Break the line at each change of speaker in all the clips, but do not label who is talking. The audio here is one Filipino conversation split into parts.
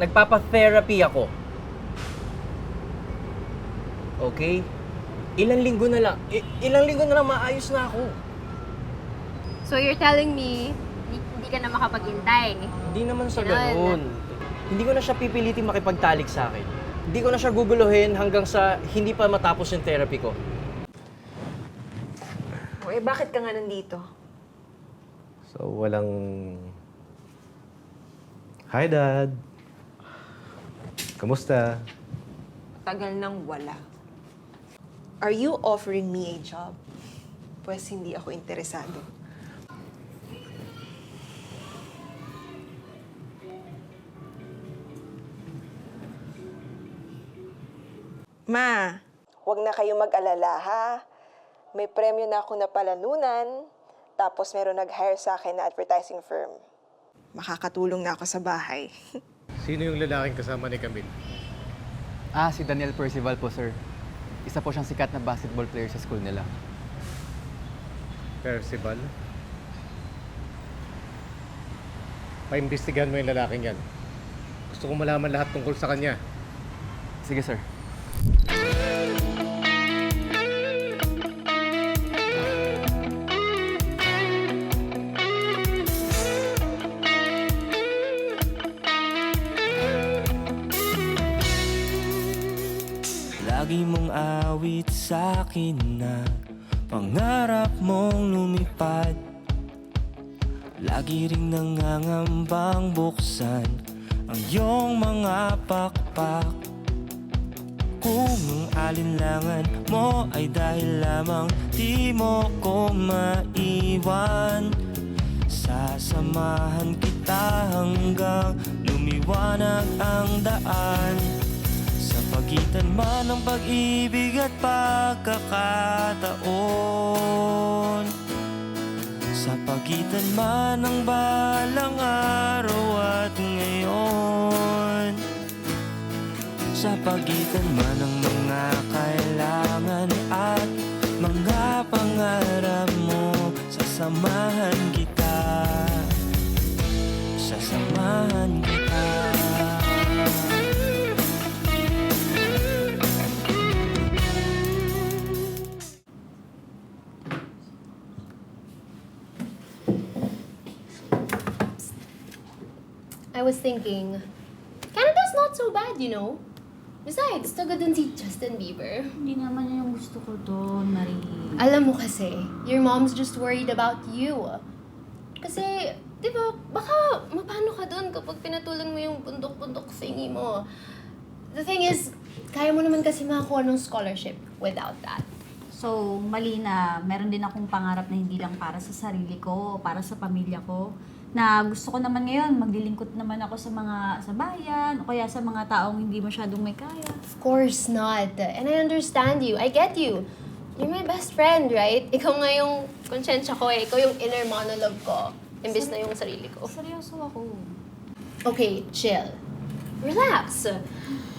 Nagpapa-therapy ako. Okay? Ilang linggo na lang. I- ilang linggo na lang maayos na ako.
So you're telling me, hindi, hindi ka na makapaghintay?
Hindi naman sa
Ganun.
ganoon. Hindi ko na siya pipilitin makipagtalik sa akin. Hindi ko na siya guguluhin hanggang sa hindi pa matapos yung therapy ko.
O eh, bakit ka nga nandito?
So, walang... Hi, Dad. Kamusta?
Tagal nang wala. Are you offering me a job? Pues hindi ako interesado. Ma, huwag na kayo mag-alala ha. May premyo na ako na palanunan, tapos meron nag-hire sa akin na advertising firm. Makakatulong na ako sa bahay.
Sino yung lalaking kasama ni Camille?
Ah, si Daniel Percival po, sir. Isa po siyang sikat na basketball player sa school nila.
Percival? Paimbestigahan mo yung lalaking yan. Gusto ko malaman lahat tungkol sa kanya.
Sige, sir.
Sa akin na Pangarap mong lumipad. Lagi ring nangangambang buksan Ang iyong mga pakpak. Kung ang alinlangan mo ay dahil lamang Di mo ko maiwan Sasamahan kita hanggang lumiwanag ang daan pagitan man ng pag-ibig at pagkakataon. Sa pagitan man ng balang araw at ngayon. Sa pagitan man ng mga kailangan at mga pangarap mo kita Sasamahan
was thinking, Canada's not so bad, you know? Besides, taga dun si Justin Bieber.
Hindi naman yun yung gusto ko doon, Marie.
Alam mo kasi, your mom's just worried about you. Kasi, di ba, baka mapano ka dun kapag pinatulan mo yung bundok-bundok thingy mo. The thing is, kaya mo naman kasi makakuha ng scholarship without that.
So, mali na meron din akong pangarap na hindi lang para sa sarili ko para sa pamilya ko. Na gusto ko naman ngayon, maglilingkod naman ako sa mga sa bayan o kaya sa mga taong hindi masyadong may kaya.
Of course not. And I understand you. I get you. You're my best friend, right? Ikaw nga yung konsensya ko eh. Ikaw yung inner monologue ko. Imbis na yung sarili ko.
Seryoso ako.
Okay, chill. Relax.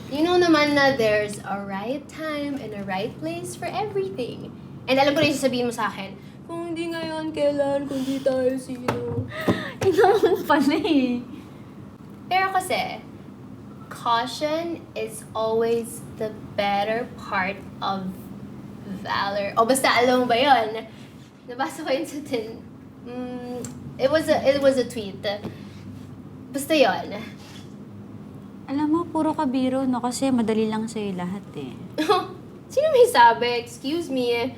You know naman na there's a right time and a right place for everything. And alam ko na yung sasabihin mo sa akin, kung hindi ngayon, kailan, kung di tayo sino.
Yun naman pala eh.
Pero kasi, caution is always the better part of valor. O basta, alam mo ba yun? Nabasa ko yun sa tin. Mm, it was a, it was a tweet. Basta yon.
Alam mo, puro ka biro, no? Kasi madali lang sa'yo lahat eh.
Sino may sabi? Excuse me.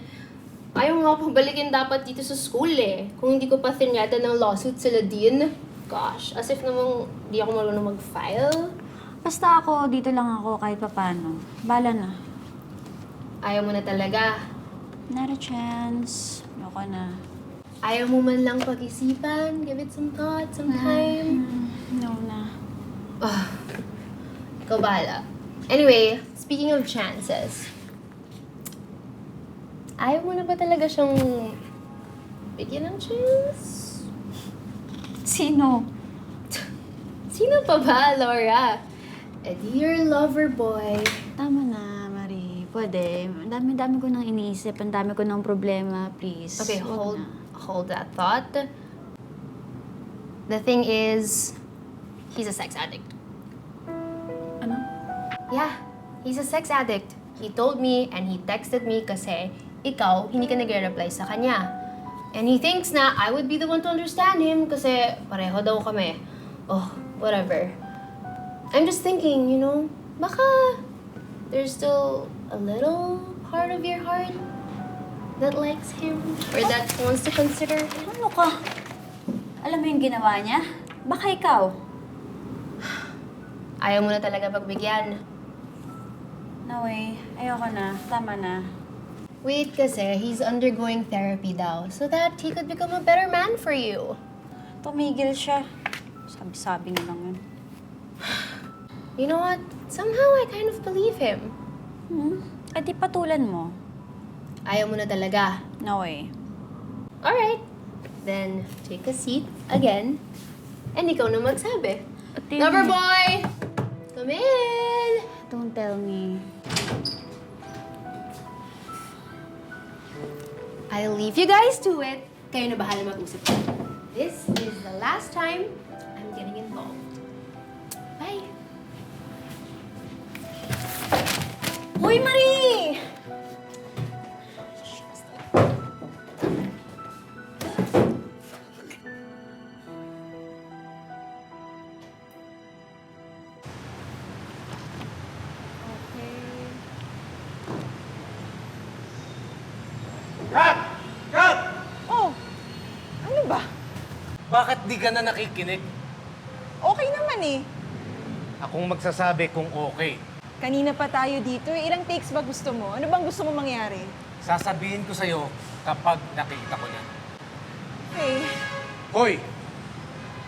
Ayaw nga pabalikin dapat dito sa school eh. Kung hindi ko pa thinyata ng lawsuit sila din. Gosh, as if namang di ako marunong mag-file.
Basta ako, dito lang ako kahit papano. Bala na.
Ayaw mo na talaga.
Not a chance. Ayoko na.
Ayaw mo man lang pag-isipan. Give it some thought, some time.
Hmm, no na.
Ah, ikaw bahala. Anyway, speaking of chances, ayaw mo na ba talaga siyang bigyan ng chance?
Sino?
Sino pa ba, Laura? Di your lover boy.
Tama na, Marie. Pwede. Ang dami-dami ko nang iniisip. Ang dami ko nang problema. Please.
Okay, hold
na.
hold that thought. The thing is, he's a sex addict. Yeah, he's a sex addict. He told me and he texted me kasi ikaw hindi ka nagre-reply sa kanya. And he thinks na I would be the one to understand him kasi pareho daw kami. Oh, whatever. I'm just thinking, you know, baka there's still a little part of your heart that likes him or that wants to consider him.
Ano ka? Alam mo yung ginawa niya? Baka ikaw.
Ayaw mo na talaga pagbigyan.
No way. Ayoko na. Tama na.
Wait kasi, he's undergoing therapy daw so that he could become a better man for you.
Tumigil siya. Sabi-sabi niya lang yun.
You know what? Somehow I kind of believe him.
Hmm? Eh di patulan mo.
Ayaw mo na talaga.
No way.
Alright. Then, take a seat again. And ikaw na magsabi. Lover boy! Come in!
Don't tell me.
I'll leave you guys to it. Kayo na bahala mag-usap. This is the last time I'm getting involved. Bye!
Hoy, Marie!
Kat! Kat!
Oh, ano ba?
Bakit di ka na nakikinig?
Okay naman eh.
Akong magsasabi kung okay.
Kanina pa tayo dito. eh. Ilang takes ba gusto mo? Ano bang gusto mo mangyari?
Sasabihin ko sa'yo kapag nakikita ko yan.
Okay.
Hoy!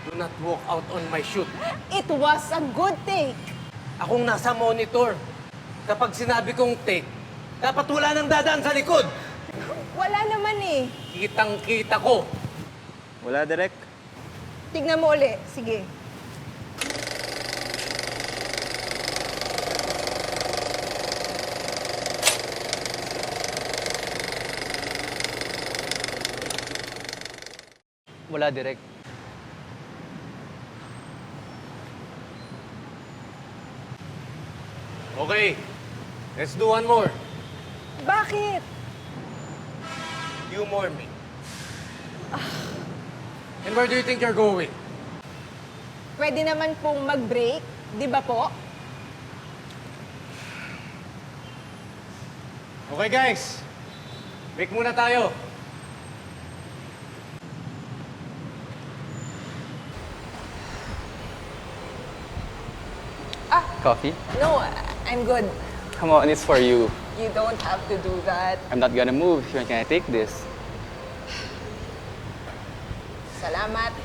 Do not walk out on my shoot.
It was a good take.
Akong nasa monitor. Kapag sinabi kong take, dapat wala nang dadaan sa likod.
Wala naman eh.
Kitang-kita ko.
Wala, Direk.
Tignan mo uli. Sige.
Wala direct.
Okay, let's do one more.
Bakit?
Humor me. Where do you think you're going?
Pwede naman pong mag-break. Di ba po?
Okay guys, break muna tayo.
Coffee?
No, I'm good.
Come on, it's for you.
You don't have to do that.
I'm not gonna move if you can I take this.
Salamat.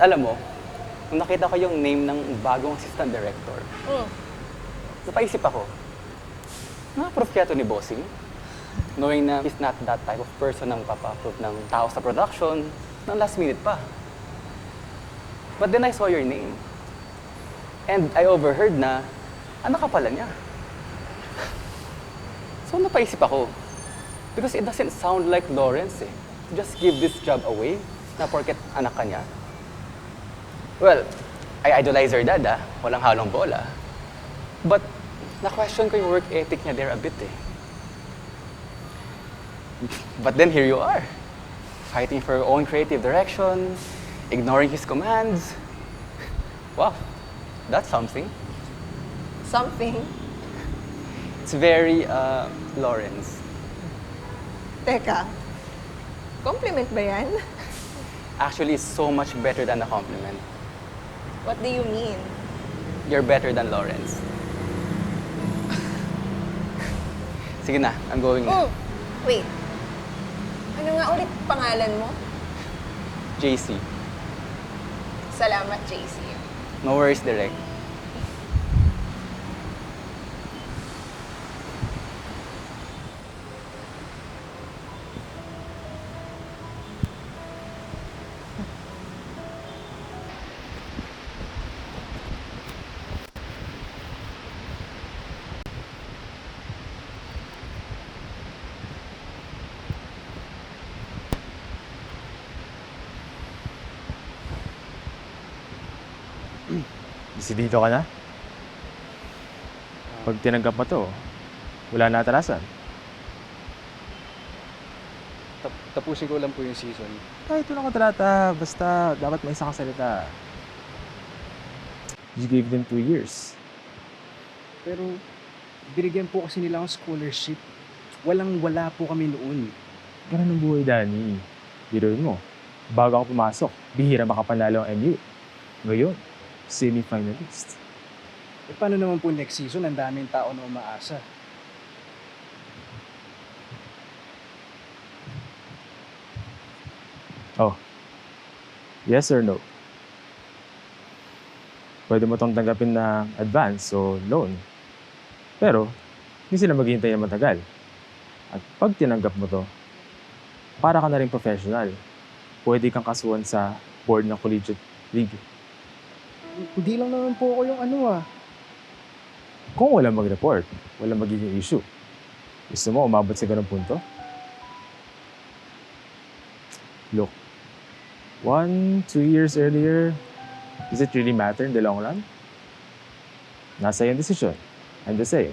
Alam mo, nung nakita ko yung name ng bagong assistant director,
Mm.
napaisip ako, na-approve kaya to ni Bossing? Knowing na he's not that type of person na magpapa-approve ng tao sa production ng last minute pa. But then I saw your name. And I overheard na anak ka pala niya. So napaisip ako. Because it doesn't sound like Lawrence eh. Just give this job away na porket anak ka niya. Well, I idolize her dad ah. Walang halong bola. But, na-question ko yung work ethic niya there a bit eh. But then here you are. Fighting for your own creative direction, ignoring his commands. Wow, that's something.
Something.
It's very, uh, Lawrence.
Teka. Compliment ba yan?
Actually, it's so much better than a compliment.
What do you mean?
You're better than Lawrence. Sige na, I'm going na.
Mm. Wait. Ano nga ulit pangalan mo?
JC.
Salamat, JC.
No worries, direct.
Desidito ka na? Pag tinanggap mo to, wala na atarasan.
Tap- tapusin ko lang po yung season.
Kahit walang kontrata, basta dapat may isang salita. You gave them two years.
Pero binigyan po kasi nila akong scholarship. Walang wala po kami noon.
Ganun ang buhay, Danny. Biruin mo. Bago ako pumasok, bihira makapanalo ang MU. Ngayon, semi-finalist.
E paano naman po next season? Ang daming tao na umaasa.
Oh. Yes or no? Pwede mo itong tanggapin na advance o loan. Pero, hindi sila maghihintay na matagal. At pag tinanggap mo to, para ka na rin professional. Pwede kang kasuhan sa board ng collegiate league.
Hindi lang naman po ako yung ano ah.
Kung wala mag-report, wala magiging issue. Gusto mo umabot sa ganung punto? Look, one, two years earlier, does it really matter in the long run? Nasa yung decision. I'm just saying.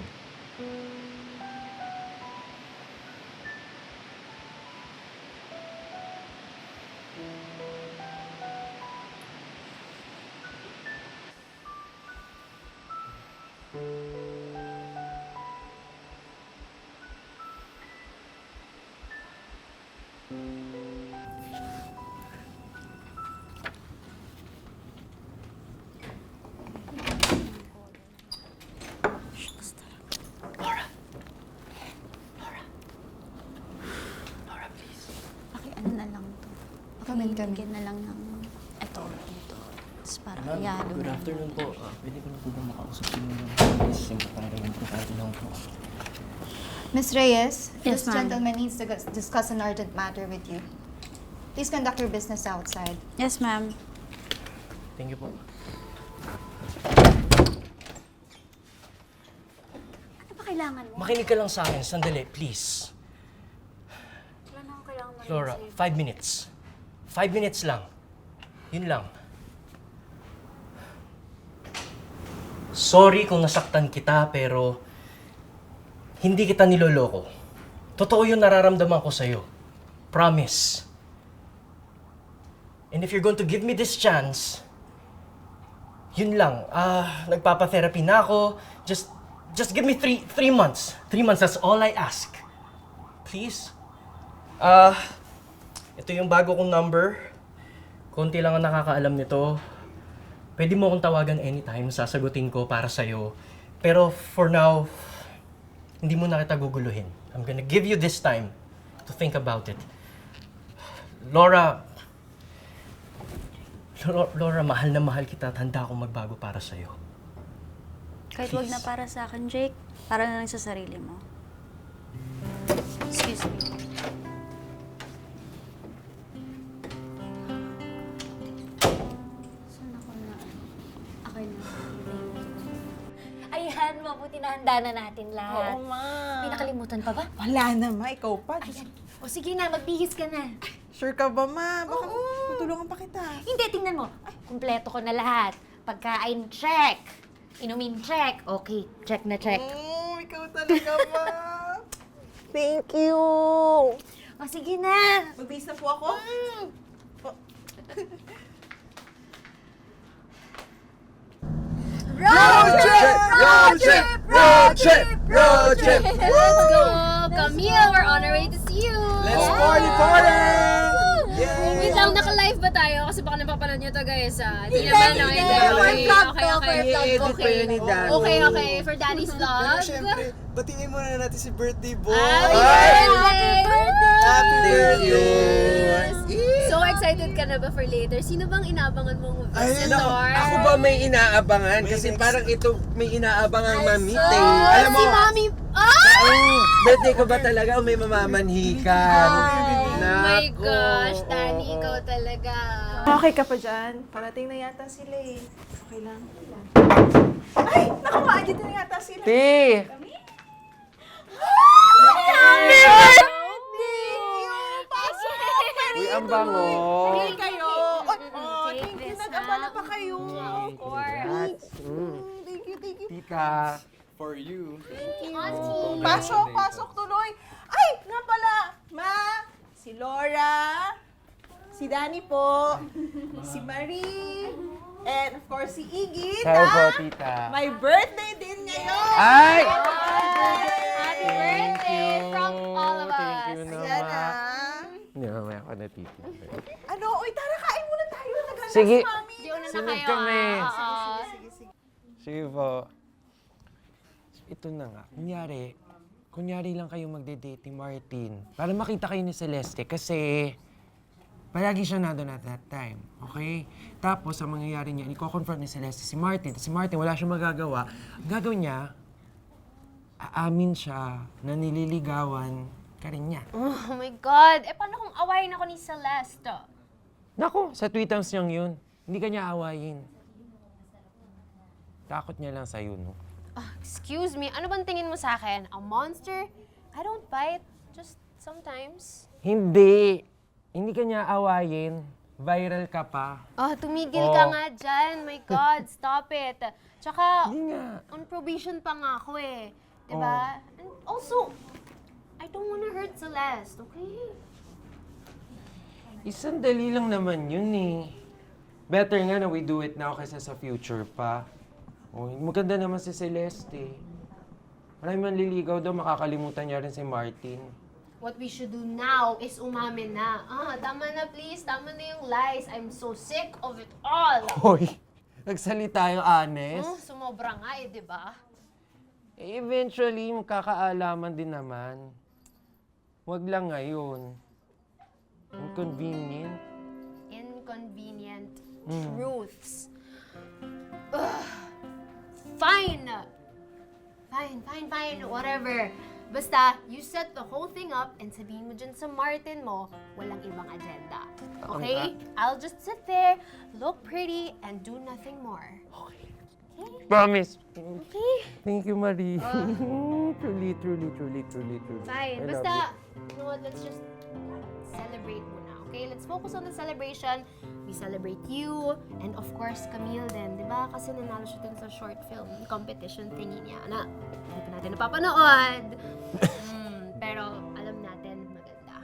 Pakibigyan na lang ng ito, ito. Tapos para kayado
Good
na.
afternoon po. Ah, pwede ko na po ba makausap yung simple para rin po kahit lang po.
Miss Reyes,
Yes,
this
ma'am.
gentleman needs to gus- discuss an urgent matter with you. Please conduct your business outside.
Yes, ma'am.
Thank you po.
Ano ba kailangan mo?
Makinig ka lang sa akin, sandali, please.
Wala na akong kailangan marinig sa'yo.
five minutes. Five minutes lang. Yun lang. Sorry kung nasaktan kita, pero hindi kita niloloko. Totoo yung nararamdaman ko sa'yo. Promise. And if you're going to give me this chance, yun lang. Ah, nagpapa-therapy na ako. Just, just give me three, three months. Three months, that's all I ask. Please? Ah, ito yung bago kong number. Konti lang ang nakakaalam nito. Pwede mo akong tawagan anytime, sasagutin ko para sa'yo. Pero for now, hindi mo na kita guguluhin. I'm gonna give you this time to think about it. Laura, Laura, Laura, mahal na mahal kita at handa akong magbago para sa'yo.
Kahit wag na
Please.
para sa akin, Jake. Para na lang sa sarili mo.
Ayan, mabuti na handa na natin lahat.
ma.
May nakalimutan pa ba?
Wala naman, ikaw pa. Diyos-
O sige na, magbihis ka na.
Sure ka ba, ma? Baka tutulungan pa kita.
Hindi, tingnan mo. Ay, kumpleto ko na lahat. Pagkain, check. Inumin, check. Okay, check na check.
Oh, ikaw talaga, ma. Thank you.
O sige na.
Magbihis na po ako.
Road trip! Road trip! Road trip!
Let's go! Camille, we're on our way to see you!
Let's party, party!
Wait lang, naka-live ba tayo? Kasi baka napapanood nyo to guys ah. Hindi naman, no? Hindi, okay, okay, okay.
I-edit pa yun ni Danny.
Okay, okay. For Danny's vlog.
batingin muna natin si birthday boy.
Happy birthday!
Happy birthday!
So excited ka na ba for later? Sino bang inaabangan mong
Ay,
visitor?
nako, ako ba may inaabangan? Kasi parang ito may inaabangan mamit eh.
Oh,
Alam mo,
si Mami... Ah!
oh, birthday ko ba talaga o may mamamanhikan?
Oh my gosh, Danny, ikaw talaga.
Okay ka pa dyan? Parating na yata sila eh. Okay lang. Ay, naku, maagit na yata sila.
Te!
Happy birthday!
Pasok!
Uy, ang bango.
Pili kayo. Oy, oh, thank you. Nag-abala pa kayo.
Congrats. Mm.
Thank you, thank you.
Tita,
For you.
Auntie!
Pasok, pasok tuloy. Ay, nga pala, Ma, si Laura, si Danny po, si Marie, and of course si Iggy
Hello po,
na
tita.
may birthday din ngayon.
Ay!
Happy birthday from all of
Thank
us!
you
Ayan
naman. Hindi, mamaya ako natitip.
Ano, uy, tara, kain muna tayo. Naghanda
Sige.
si Mami.
Di una na
Sunod
kayo
kami.
ah. Oo.
Sige, sige.
Sige po. Ito na nga. Kunyari, kunyari lang kayo magde-date ni Martin. Para makita kayo ni Celeste kasi palagi siya nandun at that time. Okay? Tapos, ang mangyayari niya, i-confront ni Celeste si Martin. Si Martin, wala siyang magagawa. Ang gagawin niya, aamin siya na nililigawan ka rin niya.
Oh my God! Eh, paano awayin ako ni Celeste?
Nako, sa tweetams niyang yun. Hindi ka niya awayin. Takot niya lang sa'yo, no?
Ah, excuse me, ano bang tingin mo sa akin? A monster? I don't bite. Just sometimes.
Hindi. Hindi ka niya awayin. Viral ka pa.
Oh, tumigil
Oh.
ka nga dyan. My God, stop it. Tsaka,
Hindi nga.
on probation pa nga ako eh. Diba? And also, I don't wanna hurt Celeste, okay?
Isang dali lang naman yun eh. Better nga na we do it now kaysa sa future pa. Oh, maganda naman si Celeste. Marami man liligaw daw, makakalimutan niya rin si Martin.
What we should do now is umamin na. Ah, tama na please. Tama na yung lies. I'm so sick of it all.
Hoy, nagsalita yung honest.
Hmm, sumobra nga eh, di ba?
Eh, eventually, magkakaalaman din naman. Huwag lang ngayon. Inconvenient.
Inconvenient
Hmm.
truths. Ugh. Fine! Fine, fine, fine. Whatever. Basta, you set the whole thing up and sabihin mo dyan sa Martin mo, walang ibang agenda. Okay? I'll just sit there, look pretty, and do nothing more.
Promise.
Okay?
Thank you, Marie. truly, truly, truly, truly, truly.
Fine.
I love
Basta,
you.
you know what, let's just celebrate muna, okay? Let's focus on the celebration. We celebrate you, and of course, Camille din, di ba? Kasi nanalo siya dun sa short film competition thingy niya na hindi pa natin napapanood. mm, pero alam natin, maganda.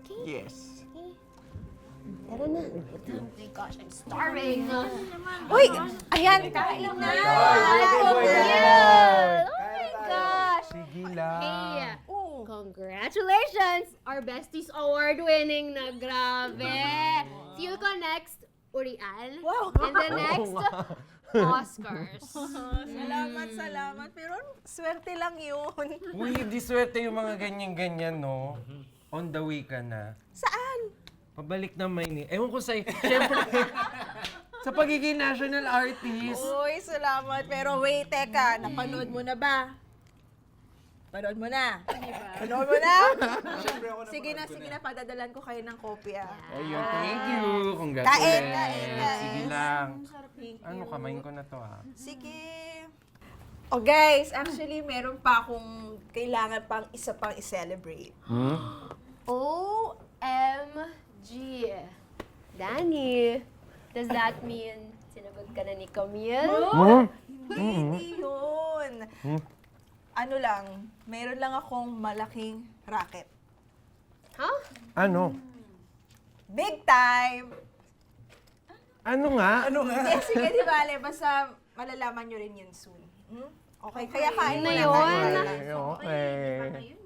Okay?
Yes.
Okay. Tara na. Oh my gosh, I'm starving.
Uy, ayan, kain na.
Camille! Oh my gosh!
Sige lang.
Congratulations! Our Besties Award winning na grabe! See you ko next, Urian.
Wow.
And the next, Oscars.
Salamat, salamat. Pero swerte lang yun.
Uy, di swerte yung mga ganyan-ganyan, no? On the way ka na.
Saan?
Pabalik na Maynila. Ewan ko sa'yo. Siyempre, sa pagiging national artist.
Uy, salamat. Pero wait, teka. Napanood mo na ba? Panood mo na. Panood mo na? sige na, sige na. Padadalan ko kayo ng kopya.
Ayun, thank you. Congrats
Kain, kain, kain.
Sige lang. Ano, kamain ko na to ha.
Sige. Oh guys, actually meron pa akong kailangan pang isa pang i-celebrate.
OMG. Danny, does that mean sinagot ka na ni Camille?
Uy, Hindi yun. Ano lang, meron lang akong malaking racket.
Huh?
Ano?
Big time!
Ano nga? Ano
Sige, sige, di bale. Basta malalaman nyo rin yun soon. Hmm? Okay, kaya kain
Yun na yun.
muna.
Okay.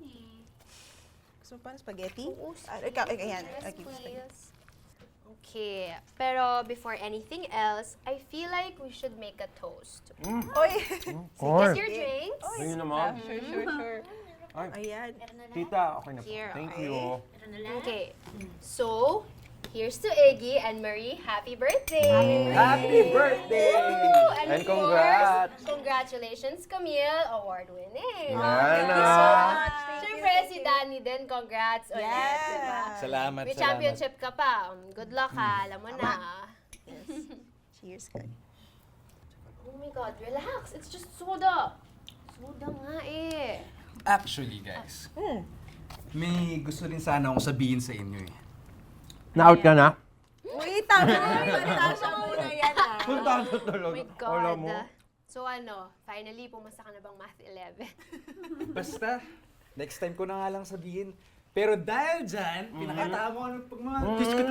Gusto mo pa ng spaghetti? Ah, ikaw, ikaw, yan. Okay, spaghetti.
Okay, pero before anything else, I feel like we should make a toast. Mm.
Oy! Mm.
Get your drinks.
Ayun naman.
Sure, sure, sure.
Ay,
Ayan.
tita, okay na po.
Here,
Thank
okay.
you.
Okay, so here's to Iggy and Marie. Mm. Happy birthday!
Happy birthday!
Woo! And,
And
of course,
congrats!
congratulations, Camille, award winning.
Yan
Thank you
na.
so much. Thank
Siyempre,
you,
si
thank you.
Danny din, congrats ulit,
Yes.
diba?
Salamat,
May
salamat.
championship ka pa. Um, Good luck ha, alam mo na.
Cheers, guys.
Oh my God, relax. It's just soda. Soda nga eh.
Actually, guys, may gusto rin sana akong sabihin sa inyo eh.
Na-out ka na?
Uy, tama. Natasha muna yan ah.
Punta ka
Oh
talaga.
my God.
Alam mo.
So ano, finally, pumasa ka na bang Math 11?
Basta, next time ko na nga lang sabihin. Pero dahil dyan, pinakita mo ng pag mga kiss ko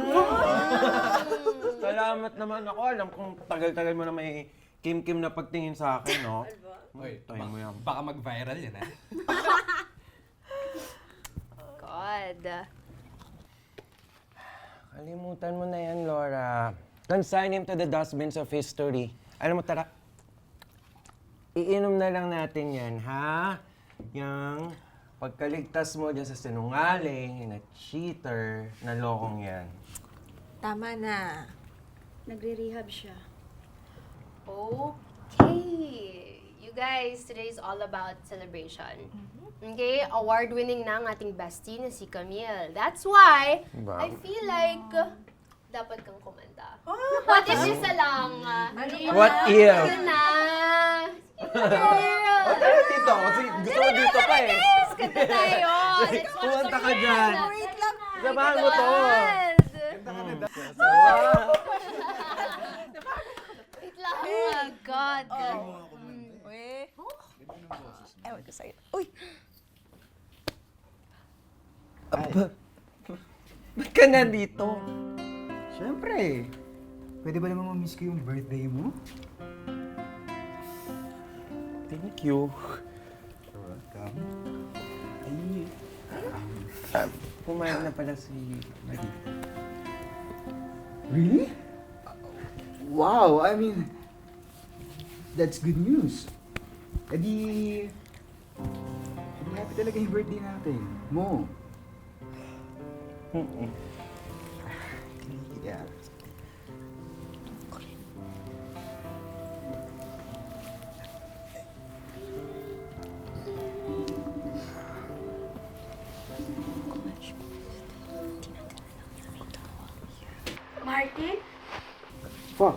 Salamat naman ako. Alam kong tagal-tagal mo na may kim-kim na pagtingin sa akin, no?
Oy,
Tayo mo yan.
baka mag-viral yan, ha?
God.
Kalimutan mo na yan, Laura. Consign him to the dustbins of history. Alam mo, tara. Iinom na lang natin yan, ha? Yang pagkaligtas mo dyan sa sinungaling, na cheater, na lokong yan.
Tama na.
Nagre-rehab siya.
Okay. You guys, today is all about celebration. Okay? Award-winning na ang ating bestie na si Camille. That's why,
Wow.
I feel like dapat kang kumanta. What if isa lang? ah?
What if?
Na. Girl!
Tara dito. Kasi gusto ko dito pa eh.
Kanta tayo! Let's watch
Kumanta
the
ka dyan.
Wait lang.
Samahan mo to.
Wait lang. Oh my God.
Uy. Ewan ko sa'yo. Uy!
Ba't ka nandito?
Siyempre. Pwede ba naman ma-miss ko yung birthday mo?
Thank you. Ah, pumayag na pala si Marie.
Really? Wow, I mean, that's good news. Eh di, di happy talaga yung birthday natin. Mo. Yeah.
Martin?
Fuck.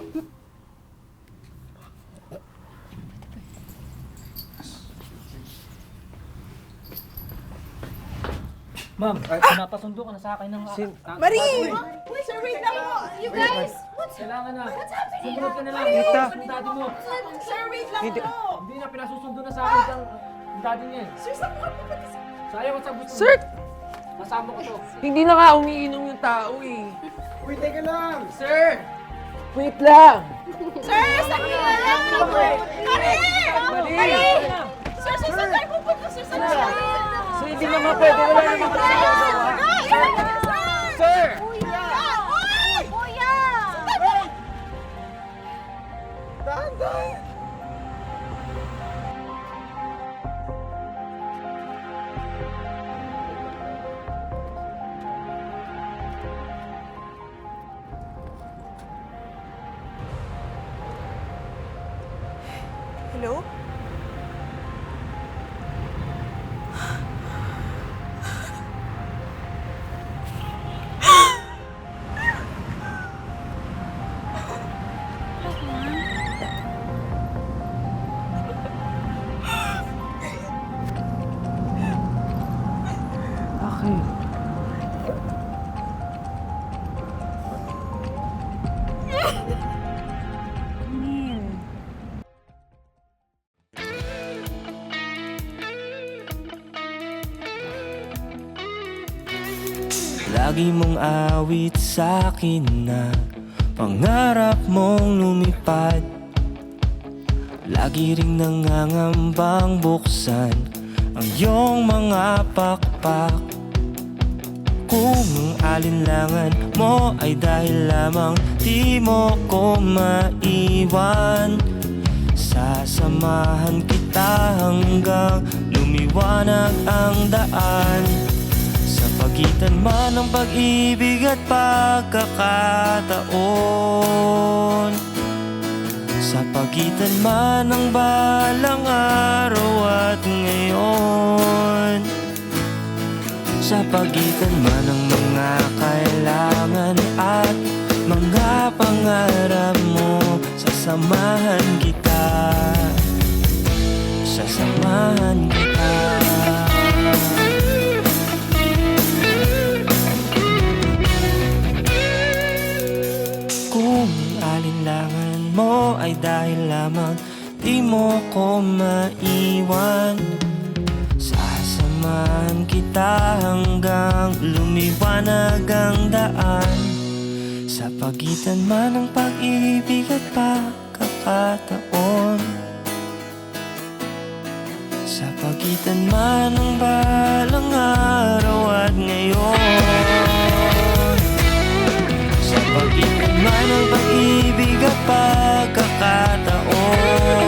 Ma'am, napasundo ka na sa akin ng...
Sin-
Marie! Sir, wait lang po!
You guys!
Kailangan na. Sumunod ka na lang.
Tita.
Yung daddy mo.
Sir, wait lang
Hindi.
po!
Hindi na, pinasusundo na sa akin ng yung daddy niya. eh.
Sir, saan po kami pupunta?
Sayang ang sabot mo.
Sir!
Kasama ko to.
Hindi na nga umiinom yung tao eh.
Wait, teka lang!
Sir! Wait lang!
Sir, niyo na lang? Marie!
Marie!
Sir, sir, saan tayo pupunta? Sir, saan tayo?
Sir, hindi naman pwede. Wala naman
Lagi mong awit sa akin na Pangarap mong lumipad. Lagi ring nangangambang buksan Ang iyong mga pakpak. Kung ang alinlangan mo ay dahil lamang Di mo ko maiwan Sasamahan kita hanggang lumiwanag ang daan pagitan man ng pag-ibig at pagkakataon. Sa pagitan man ng balang araw at ngayon. Sa pagitan man ng mga kailangan at mga pangarap mo Sasamahan kita. Sasamahan kita mo ay dahil lamang di mo ko maiwan. Sasamahan kita hanggang lumiwanag ang daan. Sa pagitan man ng pag-ibig at pagkakataon. Sa pagitan man ng balang araw at ngayon. Sa pagitan pagkakataon.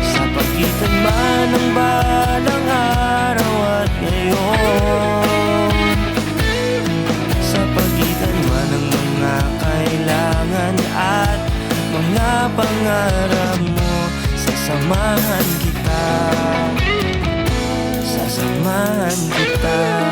Sa pagitan man ng balang araw at ngayon. Sa pagitan man ng mga kailangan at mga pangarap mo Sasamahan kita. Sasamahan kita